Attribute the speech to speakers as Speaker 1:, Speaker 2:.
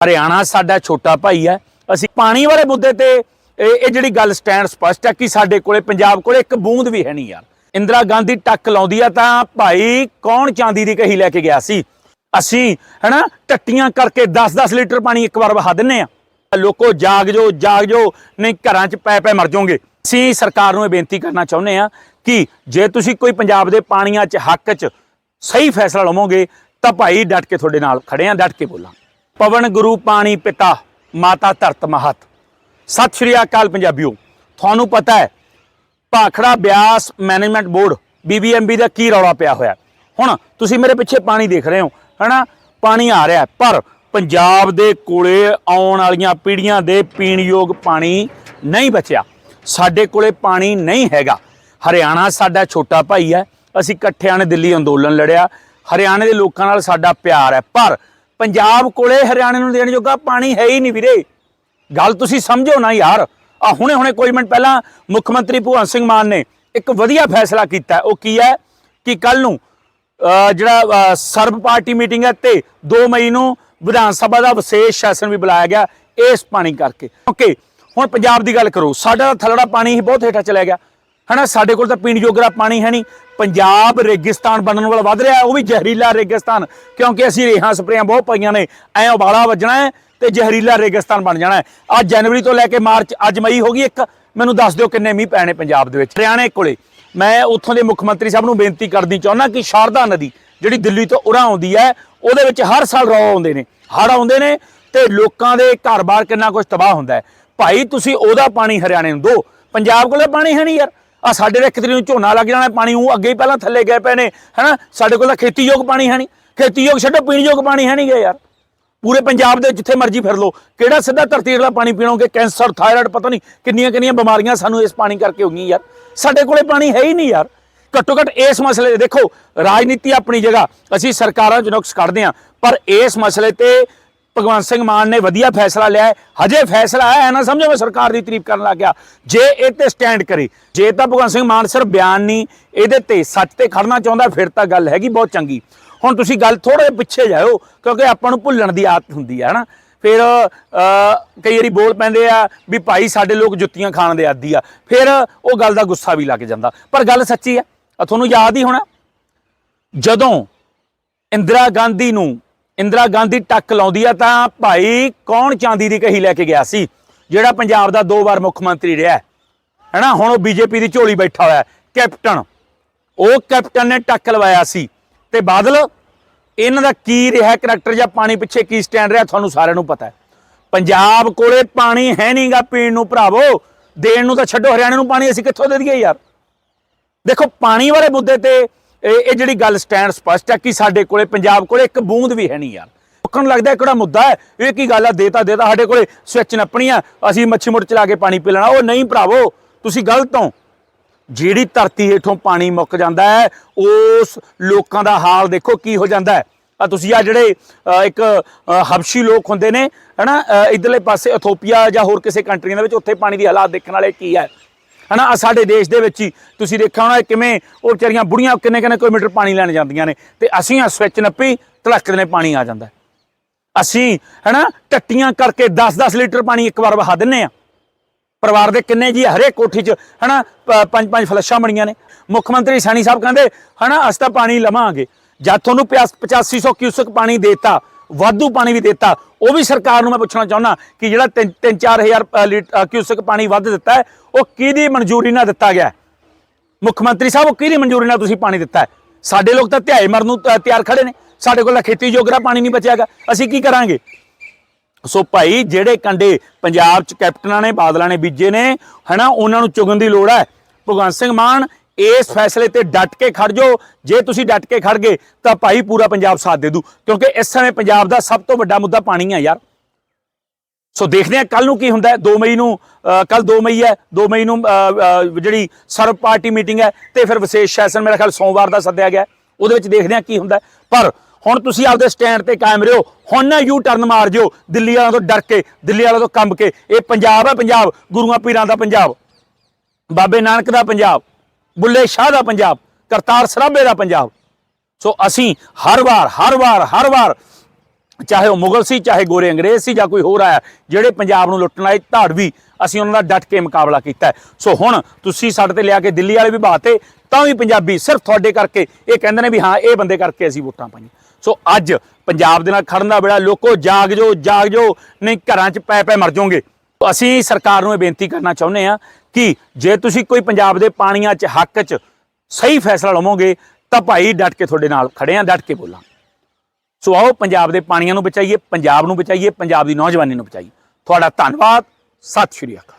Speaker 1: ਹਰਿਆਣਾ ਸਾਡਾ ਛੋਟਾ ਭਾਈ ਹੈ। ਅਸੀਂ ਪਾਣੀ ਵਾਲੇ ਮੁੱਦੇ ਤੇ ਇਹ ਇਹ ਜਿਹੜੀ ਗੱਲ ਸਟੈਂਡ ਸਪਸ਼ਟ ਹੈ ਕਿ ਸਾਡੇ ਕੋਲੇ, ਪੰਜਾਬ ਕੋਲੇ ਇੱਕ ਬੂੰਦ ਵੀ ਹੈ ਨਹੀਂ ਯਾਰ। ਇੰਦਰਾ ਗਾਂਧੀ ਟੱਕ ਲਾਉਂਦੀ ਆ ਤਾਂ ਭਾਈ ਕੌਣ ਚਾਂਦੀ ਦੀ ਕਹੀ ਲੈ ਕੇ ਗਿਆ ਸੀ? ਅਸੀਂ, ਹੈਨਾ, ਟੱਟੀਆਂ ਕਰਕੇ 10-10 ਲੀਟਰ ਪਾਣੀ ਇੱਕ ਵਾਰ ਵਹਾ ਦਿੰਨੇ ਆ। ਲੋਕੋ ਜਾਗ ਜੋ ਜਾਗ ਜੋ, ਨਹੀਂ ਘਰਾਂ 'ਚ ਪੈ ਪੈ ਮਰ ਜਾਓਗੇ। ਅਸੀਂ ਸਰਕਾਰ ਨੂੰ ਇਹ ਬੇਨਤੀ ਕਰਨਾ ਚਾਹੁੰਦੇ ਆ ਕਿ ਜੇ ਤੁਸੀਂ ਕੋਈ ਪੰਜਾਬ ਦੇ ਪਾਣੀਆਂ 'ਚ, ਹੱਕ 'ਚ ਸਹੀ ਫੈਸਲਾ ਲਵੋਗੇ ਤਾਂ ਭਾਈ ਡਟ ਕੇ ਤੁਹਾਡੇ ਨਾਲ ਖੜੇ ਆ, ਡਟ ਕੇ ਬੋਲਾਂ ਪਵਨ ਗੁਰੂ ਪਾਣੀ ਪਿਤਾ, ਮਾਤਾ ਧਰਤ ਮਹਤ। ਸਤਿ ਸ਼੍ਰੀ ਅਕਾਲ ਪੰਜਾਬੀਓ। ਤੁਹਾਨੂੰ ਪਤਾ ਹੈ, Bhakra Beas management board BBMB ਦਾ ਕੀ ਰੌਲਾ ਪਿਆ ਹੋਇਆ। ਹੁਣ ਤੁਸੀਂ ਮੇਰੇ ਪਿੱਛੇ ਪਾਣੀ ਦੇਖ ਰਹੇ ਹੋ, ਹਨਾ? ਪਾਣੀ ਆ ਰਿਹਾ ਪਰ ਪੰਜਾਬ ਦੇ ਕੋਲੇ ਆਉਣ ਵਾਲੀਆਂ ਪੀੜ੍ਹੀਆਂ ਦੇ ਪੀਣ ਯੋਗ ਪਾਣੀ ਨਹੀਂ ਬਚਿਆ। ਸਾਡੇ ਕੋਲੇ ਪਾਣੀ ਨਹੀਂ ਹੈਗਾ। ਹਰਿਆਣਾ ਸਾਡਾ ਛੋਟਾ ਭਾਈ ਹੈ, ਅਸੀਂ ਇਕੱਠਿਆਂ ਨੇ ਦਿੱਲੀ ਅੰਦੋਲਨ ਲੜਿਆ। ਹਰਿਆਣੇ ਦੇ ਲੋਕਾਂ ਨਾਲ ਸਾਡਾ ਪਿਆਰ ਹੈ, ਪਰ ਪੰਜਾਬ ਕੋਲੇ ਹਰਿਆਣੇ ਨੂੰ ਦੇਣ ਜੋਗਾ ਪਾਣੀ ਹੈ ਹੀ ਨਹੀਂ ਵੀਰੇ। ਗੱਲ ਤੁਸੀਂ ਸਮਝੋ ਨਾ ਯਾਰ। ਆ ਹੁਣੇ ਹੁਣੇ ਕੋਈ ਮਿੰਟ ਪਹਿਲਾਂ ਮੁੱਖ ਮੰਤਰੀ ਭਗਵੰਤ ਸਿੰਘ ਮਾਨ ਨੇ ਇੱਕ ਵਧੀਆ ਫੈਸਲਾ ਕੀਤਾ। ਉਹ ਕੀ ਹੈ ਕਿ ਕੱਲ ਨੂੰ ਜਿਹੜਾ ਸਰਬ ਪਾਰਟੀ ਮੀਟਿੰਗ ਹੈ ਤੇ 2 ਮਈ ਨੂੰ ਵਿਧਾਨ ਸਭਾ ਦਾ ਵਿਸ਼ੇਸ਼ ਸੈਸ਼ਨ ਵੀ ਬੁਲਾਇਆ ਗਿਆ। ਇਸ ਪਾਣੀ ਕਰਕੇ। ਓਕੇ ਹੁਣ ਪੰਜਾਬ ਦੀ ਗੱਲ ਕਰੋ, ਸਾਡਾ ਤਾਂ ਥਲੜਾ ਪਾਣੀ ਹੀ ਬਹੁਤ ਹੇਠਾਂ ਚਲਾ ਗਿਆ। ਹਨਾ, ਸਾਡੇ ਕੋਲ ਤਾਂ ਪੀਣ ਯੋਗਰਾ ਪਾਣੀ ਹੈ ਨਹੀਂ। ਪੰਜਾਬ ਰੇਗਿਸਤਾਨ ਬਣਨ ਵਾਲਾ ਵੱਧ ਰਿਹਾ ਉਹ ਵੀ ਜ਼ਹਿਰੀਲਾ ਰੇਗਿਸਤਾਨ, ਕਿਉਂਕਿ ਅਸੀਂ ਰੇਹਾਂ ਸਪਰੇਆਂ ਬਹੁਤ ਪਾਈਆਂ ਨੇ, ਐ ਉਬਾਲਾ ਵੱਜਣਾ ਹੈ ਤੇ ਜ਼ਹਿਰੀਲਾ ਰੇਗਿਸਤਾਨ ਬਣ ਜਾਣਾ ਹੈ। ਅੱਜ ਜਨਵਰੀ ਤੋਂ ਲੈ ਕੇ ਮਾਰਚ, ਅੱਜ ਮਈ ਹੋ ਗਈ ਇੱਕ, ਮੈਨੂੰ ਦੱਸ ਦਿਓ ਕਿੰਨੇ ਮੀਂਹ ਪੈਣੇ ਪੰਜਾਬ ਦੇ ਵਿੱਚ। ਹਰਿਆਣੇ ਕੋਲੇ, ਮੈਂ ਉੱਥੋਂ ਦੇ ਮੁੱਖ ਮੰਤਰੀ ਸਾਹਿਬ ਨੂੰ ਬੇਨਤੀ ਕਰਨੀ ਚਾਹੁੰਦਾ ਕਿ ਸ਼ਾਰਦਾ ਨਦੀ, ਜਿਹੜੀ ਦਿੱਲੀ ਤੋਂ ਉਰਾਂ ਆਉਂਦੀ ਹੈ, ਉਹਦੇ ਵਿੱਚ ਹਰ ਸਾਲ ਰੌ ਆਉਂਦੇ ਨੇ, ਹੜ੍ਹ ਆਉਂਦੇ ਨੇ ਤੇ ਲੋਕਾਂ ਦੇ ਘਰ-ਬਾਰ ਕਿੰਨਾ ਕੁਝ ਤਬਾਹ ਹੁੰਦਾ ਹੈ। ਭਾਈ, ਤੁਸੀਂ ਉਹਦਾ ਪਾਣੀ ਹਰਿਆਣੇ ਨੂੰ ਦਿਓ, ਪੰਜਾਬ ਕੋਲੇ ਪਾਣੀ ਹੈ ਨਹੀਂ ਯਾਰ। ਆ ਸਾਡੇ ਦਾ ਇੱਕ ਤਰੀ ਨੂੰ ਝੋਨਾ ਲੱਗ ਜਾਣਾ ਪਾਣੀ, ਉਹ ਅੱਗੇ ਹੀ ਪਹਿਲਾਂ ਥੱਲੇ ਗਏ ਪਏ ਨੇ, ਹਨਾ? ਸਾਡੇ ਕੋਲ ਤਾਂ ਖੇਤੀਯੋਗ ਪਾਣੀ ਹੈ ਨਹੀਂ। ਖੇਤੀਯੋਗ ਛੱਡੋ, ਪੀਣਯੋਗ ਪਾਣੀ ਹੈ ਨਹੀਂ ਗੇ ਯਾਰ। ਪੂਰੇ ਪੰਜਾਬ ਦੇ ਜਿੱਥੇ ਮਰਜ਼ੀ ਫਿਰ ਲੋ ਕਿਹੜਾ ਸਿੱਧਾ ਧਰਤੀ ਵਾਲਾ ਪਾਣੀ ਪੀਣੋਗੇ? ਕੈਂਸਰ, ਥਾਇਰਾਇਡ, ਪਤਾ ਨਹੀਂ ਕਿੰਨੀਆਂ ਕਿੰਨੀਆਂ ਬਿਮਾਰੀਆਂ ਸਾਨੂੰ ਇਸ ਪਾਣੀ ਕਰਕੇ ਹੋ ਗਈਆਂ ਯਾਰ। ਸਾਡੇ ਕੋਲੇ ਪਾਣੀ ਹੈ ਹੀ ਨਹੀਂ ਯਾਰ। ਘੱਟੋ ਘੱਟ ਇਸ ਮਸਲੇ ਦੇ ਦੇਖੋ, ਰਾਜਨੀਤੀ ਆਪਣੀ ਜਗ੍ਹਾ। ਅਸੀਂ ਸਰਕਾਰਾਂ 'ਚ ਨੁਕਸ ਕੱਢਦੇ ਹਾਂ। ਪਰ ਇਸ ਮਸਲੇ ਤੇ ਭਗਵੰਤ ਸਿੰਘ ਮਾਨ ਨੇ ਵਧੀਆ ਫੈਸਲਾ ਲਿਆ ਹੈ। ਹਜੇ ਫੈਸਲਾ ਹੈ ਨਾ, ਸਮਝੋ ਮੈਂ ਸਰਕਾਰ ਦੀ ਤਾਰੀਫ ਕਰਨ ਲੱਗ ਗਿਆ ਜੇ ਇਹ ਤੇ ਸਟੈਂਡ ਕਰੇ, ਜੇ ਤਾਂ ਭਗਵੰਤ ਸਿੰਘ ਮਾਨ ਸਿਰਫ ਬਿਆਨ ਨਹੀਂ, ਇਹਦੇ ਤੇ ਸੱਚ ਤੇ ਖੜਨਾ ਚਾਹੁੰਦਾ, ਫਿਰ ਤਾਂ ਗੱਲ ਹੈਗੀ ਬਹੁਤ ਚੰਗੀ। ਹੁਣ ਤੁਸੀਂ ਗੱਲ ਥੋੜੇ ਪਿੱਛੇ ਜਾਓ ਕਿਉਂਕਿ ਆਪਾਂ ਨੂੰ ਭੁੱਲਣ ਦੀ ਆਦਤ ਹੁੰਦੀ ਹੈ, ਹਨਾ? ਫਿਰ ਕਈ ਵਾਰੀ ਬੋਲ ਪੈਂਦੇ ਆ ਵੀ ਭਾਈ ਸਾਡੇ ਲੋਕ ਜੁੱਤੀਆਂ ਖਾਣ ਦੇ ਆਦੀ ਆ। ਫਿਰ ਉਹ ਗੱਲ ਦਾ ਗੁੱਸਾ ਵੀ ਲੱਗ ਜਾਂਦਾ। ਪਰ ਗੱਲ ਸੱਚੀ ਆ ਆ ਤੁਹਾਨੂੰ ਯਾਦ ਹੀ ਹੋਣਾ। ਜਦੋਂ ਇੰਦਰਾ ਗਾਂਧੀ ਨੂੰ ਇੰਦਰਾ ਗਾਂਧੀ ਟੱਕ ਲਾਉਂਦੀ ਆ ਤਾਂ ਭਾਈ ਕੌਣ ਚਾਂਦੀ ਦੀ ਕਹੀ ਲੈ ਕੇ ਗਿਆ ਸੀ? ਜਿਹੜਾ ਪੰਜਾਬ ਦਾ ਦੋ ਵਾਰ ਮੁੱਖ ਮੰਤਰੀ ਰਿਹਾ ਹੈ। ਹੈਨਾ? ਹੁਣ ਉਹ ਬੀਜੇਪੀ ਦੀ ਝੋਲੀ ਬੈਠਾ ਹੋਇਆ ਕੈਪਟਨ। ਉਹ ਕੈਪਟਨ ਨੇ ਟੱਕ ਲਵਾਇਆ ਸੀ। ਤੇ ਬਾਦਲ, ਇਹਨਾਂ ਦਾ ਕੀ ਰਿਹਾ ਕਰੈਕਟਰ ਜਾਂ ਪਾਣੀ ਪਿੱਛੇ ਕੀ ਸਟੈਂਡ ਰਿਹਾ? ਤੁਹਾਨੂੰ ਸਾਰਿਆਂ ਨੂੰ ਪਤਾ ਹੈ। ਪੰਜਾਬ ਕੋਲੇ ਪਾਣੀ ਹੈ ਨਹੀਂਗਾ ਪੀਣ ਨੂੰ, ਭਰਾਵੋ। ਦੇਣ ਨੂੰ ਤਾਂ ਛੱਡੋ। ਹਰਿਆਣੇ ਨੂੰ ਪਾਣੀ ਅਸੀਂ ਕਿੱਥੋਂ ਦੇ ਦਈਏ ਯਾਰ? ਦੇਖੋ, ਪਾਣੀ ਵਾਲੇ ਮੁੱਦੇ ਤੇ ਇਹ ਇਹ ਜਿਹੜੀ ਗੱਲ ਸਟੈਂਡ ਸਪਸ਼ਟ ਹੈ ਕਿ ਸਾਡੇ ਕੋਲੇ ਪੰਜਾਬ ਕੋਲੇ ਇੱਕ ਬੂੰਦ ਵੀ ਹੈ ਨਹੀਂ ਯਾਰ। ਲੋਕਾਂ ਨੂੰ ਲੱਗਦਾ ਇਹ ਕਿਹੜਾ ਮੁੱਦਾ ਹੈ ਇਹ ਕੀ ਗੱਲ ਆ ਦੇਤਾ ਦੇਤਾ ਸਾਡੇ ਕੋਲੇ ਸਵਿਚ ਨੱਪਣੀ ਆ ਅਸੀਂ ਮੱਛੀ ਮੁੱਟ ਚਲਾ ਕੇ ਪਾਣੀ ਪੀ ਲੈਣਾ। ਉਹ ਨਹੀਂ ਭਰਾਵੋ ਤੁਸੀਂ ਗਲਤ ਹੋ। ਜਿਹੜੀ ਧਰਤੀ ਹੇਠੋਂ ਪਾਣੀ ਮੁੱਕ ਜਾਂਦਾ ਹੈ ਉਸ ਲੋਕਾਂ ਦਾ ਹਾਲ ਦੇਖੋ ਕੀ ਹੋ ਜਾਂਦਾ ਹੈ। ਆ ਤੁਸੀਂ ਆ ਜਿਹੜੇ ਇੱਕ ਹਬਸ਼ੀ ਲੋਕ ਹੁੰਦੇ ਨੇ ਹਨਾ ਅ, ਇਧਰਲੇ ਪਾਸੇ ਇਥੋਪੀਆ ਜਾਂ ਹੋਰ ਕਿਸੇ ਕੰਟਰੀਆਂ ਦੇ ਵਿੱਚ ਉੱਥੇ ਪਾਣੀ ਦੀ ਹਾਲਾਤ ਦੇਖਣ ਵਾਲੇ ਕੀ ਹੈ। ਹਨਾ, ਆਹ ਸਾਡੇ ਦੇਸ਼ ਦੇ ਵਿੱਚ ਹੀ ਤੁਸੀਂ ਦੇਖਿਆ ਹੋਣਾ ਕਿਵੇਂ ਉਹ ਵਿਚਾਰੀਆਂ ਬੁੜੀਆਂ ਕਿੰਨੇ ਕਿੰਨੇ ਕਿਲੋਮੀਟਰ ਪਾਣੀ ਲੈਣ ਜਾਂਦੀਆਂ ਨੇ ਤੇ ਅਸੀਂ ਆ ਸਵਿਚ ਨੱਪੀ ਧੜਕ ਦੇ ਪਾਣੀ ਆ ਜਾਂਦਾ। ਹੈ। ਅਸੀਂ, ਹਨਾ, ਟੱਟੀਆਂ ਕਰਕੇ 10-10 ਲੀਟਰ ਪਾਣੀ ਇੱਕ ਵਾਰ ਵਹਾ ਦਿੰਨੇ ਆ। ਪਰਿਵਾਰ ਦੇ ਕਿੰਨੇ ਜੀ ਹਰੇਕ ਕੋਠੀ 'ਚ, ਹਨਾ, ਪ- ਪੰਜ ਪੰਜ ਫਲੱਸ਼ਾਂ ਬਣੀਆਂ ਨੇ। ਮੁੱਖ ਮੰਤਰੀ ਸੈਣੀ ਸਾਹਿਬ ਕਹਿੰਦੇ, ਹਨਾ, ਅਸੀਂ ਤਾਂ ਪਾਣੀ ਲਵਾਂਗੇ। ਜਦ ਤੁਹਾਨੂੰ ਪਿਆਸ 8500 ਕਿਊਸਕ ਪਾਣੀ ਦੇਤਾ ਵਾਧੂ ਪਾਣੀ ਵੀ ਦਿੱਤਾ। ਉਹ ਵੀ ਸਰਕਾਰ ਨੂੰ ਮੈਂ ਪੁੱਛਣਾ ਚਾਹੁੰਦਾ ਕਿ ਜਿਹੜਾ 3-4000 ਲੀਟਰ ਕਿਊਸਕ ਪਾਣੀ ਵੱਧ ਦਿੱਤਾ ਹੈ, ਉਹ ਕਿਹਦੀ ਮਨਜ਼ੂਰੀ ਨਾਲ ਦਿੱਤਾ ਗਿਆ ਮੁੱਖ ਮੰਤਰੀ ਸਾਹਿਬ, ਉਹ ਕਿਹਦੀ ਮਨਜ਼ੂਰੀ ਨਾਲ ਤੁਸੀਂ ਪਾਣੀ ਦਿੱਤਾ ਹੈ? ਸਾਡੇ ਲੋਕ ਤਾਂ ਧਿਆਏ ਮਰਨ ਨੂੰ ਤਿਆਰ ਖੜੇ ਨੇ। ਸਾਡੇ ਕੋਲ ਖੇਤੀ ਜੋਗਰਾ ਪਾਣੀ ਨਹੀਂ ਬਚਿਆਗਾ ਅਸੀਂ ਕੀ ਕਰਾਂਗੇ? ਸੋ ਭਾਈ, ਜਿਹੜੇ ਕੰਡੇ ਪੰਜਾਬ ਚ ਕੈਪਟਨਾਂ ਨੇ, ਬਾਦਲਾਂ ਨੇ ਬੀਜੇ ਨੇ, ਹਨਾ, ਉਹਨਾਂ ਨੂੰ ਚੁਗਣ ਦੀ ਲੋੜ ਹੈ। ਭਗਵੰਤ ਸਿੰਘ ਮਾਨ ਇਸ ਫੈਸਲੇ ਤੇ ਡਟ ਕੇ ਖੜ ਜਾਓ। ਜੇ ਤੁਸੀਂ ਡਟ ਕੇ ਖੜ ਗਏ, ਤਾਂ ਭਾਈ ਪੂਰਾ ਪੰਜਾਬ ਸਾਥ ਦੇ ਦੂ। ਕਿਉਂਕਿ ਇਸ ਸਮੇਂ ਪੰਜਾਬ ਦਾ ਸਭ ਤੋਂ ਵੱਡਾ ਮੁੱਦਾ ਪਾਣੀ ਹੈ ਯਾਰ। ਸੋ ਦੇਖਦੇ ਹਾਂ ਕੱਲ ਨੂੰ ਕੀ ਹੁੰਦਾ ਹੈ। 2 ਮਈ ਨੂੰ ਕੱਲ 2 ਮਈ ਹੈ। 2 ਮਈ ਨੂੰ ਜਿਹੜੀ ਸਰਬ ਪਾਰਟੀ ਮੀਟਿੰਗ ਹੈ ਤੇ ਫਿਰ ਵਿਸ਼ੇਸ਼ ਸੈਸ਼ਨ ਮੇਰਾ ਖਿਆਲ ਸੋਮਵਾਰ ਦਾ ਸੱਦਿਆ ਗਿਆ ਉਹਦੇ ਵਿੱਚ ਦੇਖਦੇ ਹਾਂ ਕੀ ਹੁੰਦਾ ਪਰ ਹੁਣ ਤੁਸੀਂ ਆਪਦੇ ਸਟੈਂਡ ਤੇ ਕਾਇਮ ਰਹੋ। ਹੁਣ ਨਾ ਯੂ ਟਰਨ ਮਾਰ ਜਿਓ। ਦਿੱਲੀ ਵਾਲਿਆਂ ਤੋਂ ਡਰ ਕੇ, ਦਿੱਲੀ ਵਾਲਿਆਂ ਤੋਂ ਕੰਬ ਕੇ। ਇਹ ਪੰਜਾਬ ਹੈ ਪੰਜਾਬ। ਗੁਰੂਆਂ ਪੀਰਾਂ ਦਾ ਪੰਜਾਬ। ਬਾਬੇ ਨਾਨਕ ਦਾ ਪੰਜਾਬ। ਬੁੱਲੇ ਸ਼ਾਹ ਦਾ ਪੰਜਾਬ, ਕਰਤਾਰ ਸਰਾਭੇ ਦਾ ਪੰਜਾਬ। ਸੋ ਅਸੀਂ ਹਰ ਵਾਰ ਹਰ ਵਾਰ ਹਰ ਵਾਰ ਚਾਹੇ ਉਹ ਮੁਗਲ ਸੀ, ਚਾਹੇ ਗੋਰੇ ਅੰਗਰੇਜ਼ ਸੀ ਜਾਂ ਕੋਈ ਹੋਰ ਆਇਆ, ਜਿਹੜੇ ਪੰਜਾਬ ਨੂੰ ਲੁੱਟਣ ਆਏ ਧਾੜਵੀ ਅਸੀਂ ਉਹਨਾਂ ਦਾ ਡਟ ਕੇ ਮੁਕਾਬਲਾ ਕੀਤਾ ਸੋ ਹੁਣ ਤੁਸੀਂ ਸਾਡੇ ਤੇ ਲਿਆ ਕੇ ਦਿੱਲੀ ਵਾਲੇ ਵੀ ਬਾਤੇ ਤਾਂ ਵੀ ਪੰਜਾਬੀ ਸਿਰਫ ਤੁਹਾਡੇ ਕਰਕੇ, ਇਹ ਕਹਿੰਦੇ ਨੇ ਵੀ ਹਾਂ, ਇਹ ਬੰਦੇ ਕਰਕੇ ਅਸੀਂ ਵੋਟਾਂ ਪਾਈਆਂ। ਸੋ ਅੱਜ ਪੰਜਾਬ ਦੇ ਨਾਲ ਖੜਨ ਦਾ ਵੇਲਾ, ਲੋਕੋ ਜਾਗ ਜੋ ਜਾਗ ਜੋ ਨਹੀਂ ਘਰਾਂ 'ਚ ਪੈ ਪੈ ਮਰ ਜਾਓਗੇ। ਅਸੀਂ ਸਰਕਾਰ ਨੂੰ ਇਹ ਬੇਨਤੀ ਕਰਨਾ ਚਾਹੁੰਦੇ ਆ ਕਿ ਜੇ ਤੁਸੀਂ ਕੋਈ ਪੰਜਾਬ ਦੇ ਪਾਣੀਆਂ 'ਚ, ਹੱਕ 'ਚ ਸਹੀ ਫੈਸਲਾ ਲਵੋਗੇ, ਤਾਂ ਭਾਈ ਡਟ ਕੇ ਤੁਹਾਡੇ ਨਾਲ ਖੜੇ ਆ, ਡਟ ਕੇ ਬੋਲਾਂ। ਸੋ ਆਓ ਪੰਜਾਬ ਦੇ ਪਾਣੀਆਂ ਨੂੰ ਬਚਾਈਏ, ਪੰਜਾਬ ਨੂੰ ਬਚਾਈਏ, ਪੰਜਾਬ ਦੀ ਨੌਜਵਾਨੀ ਨੂੰ ਬਚਾਈਏ। ਤੁਹਾਡਾ ਧੰਨਵਾਦ, ਸਤਿ ਸ਼੍ਰੀ ਅਕਾਲ।